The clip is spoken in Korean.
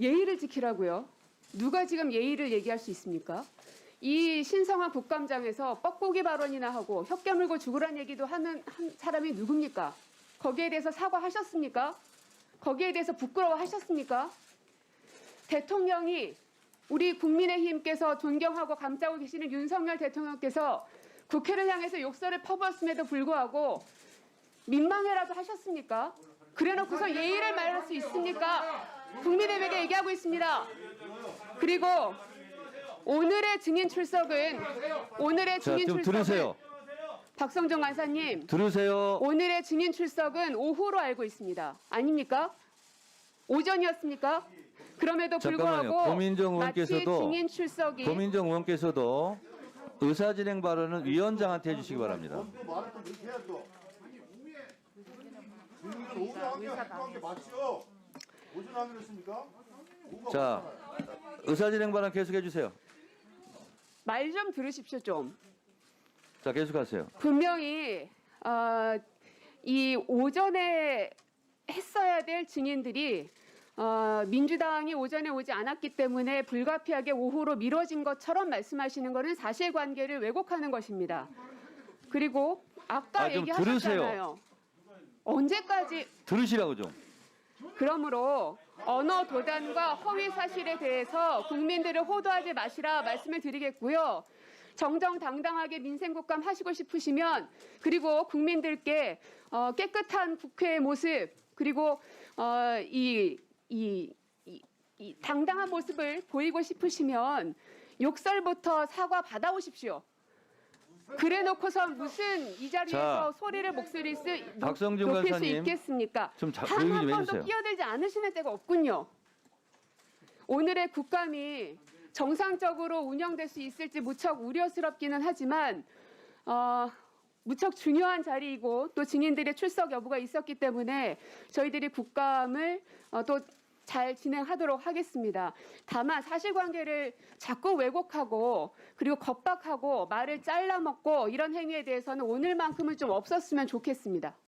예의를 지키라고요. 누가 지금 예의를 얘기할 수 있습니까? 이 신성한 국감장에서 뻐꾸기 발언이나 하고 혀 깨물고 죽으란 얘기도 하는 한 사람이 누굽니까? 거기에 대해서 사과하셨습니까? 거기에 대해서 부끄러워하셨습니까? 대통령이 우리 국민의힘께서 존경하고 감싸고 계시는 윤석열 대통령께서 국회를 향해서 욕설을 퍼부었음에도 불구하고 민망해라도 하셨습니까? 그래놓고서 예의를 말할 수 있습니까? 국민의힘에게 얘기하고 있습니다. 그리고 오늘의 증인 출석은 오늘의 자, 증인 좀 출석은 들으세요. 박성정 간사님 들으세요. 오늘의 증인 출석은 오후로 알고 있습니다. 아닙니까? 오전이었습니까? 그럼에도 잠깐만요. 불구하고 고민정 의원께서도 증인 출석이 고민정 의원께서도 의사 진행 발언은 위원장한테 해주시기 바랍니다. 또 말을 또 이렇게 해야죠. 질문을 오후 한게 한게 맞죠? 자, 의사진행 발언 계속해 주세요. 말 좀 들으십시오 좀. 자, 계속하세요. 분명히 어, 이 오전에 했어야 될 증인들이 어, 민주당이 오전에 오지 않았기 때문에 불가피하게 오후로 미뤄진 것처럼 말씀하시는 것은 사실관계를 왜곡하는 것입니다. 그리고 아까 아, 좀 얘기하셨잖아요. 언제까지 들으시라고 좀. 그러므로 언어 도단과 허위 사실에 대해서 국민들을 호도하지 마시라 말씀을 드리겠고요. 정정당당하게 민생국감 하시고 싶으시면 그리고 국민들께 어, 깨끗한 국회의 모습 그리고 어, 이, 이, 이, 이 당당한 모습을 보이고 싶으시면 욕설부터 사과 받아오십시오. 그래 놓고서 무슨 이 자리에서 자, 소리를 목소리 쓰 박성준 높일 수 간사님, 있겠습니까? 좀 자- 단 조용히 한 좀 번도 해주세요. 끼어들지 않으시는 때가 없군요. 오늘의 국감이 정상적으로 운영될 수 있을지 무척 우려스럽기는 하지만 어, 무척 중요한 자리이고 또 증인들의 출석 여부가 있었기 때문에 저희들이 국감을 어, 또 잘 진행하도록 하겠습니다. 다만 사실관계를 자꾸 왜곡하고 그리고 겁박하고 말을 잘라먹고 이런 행위에 대해서는 오늘만큼은 좀 없었으면 좋겠습니다.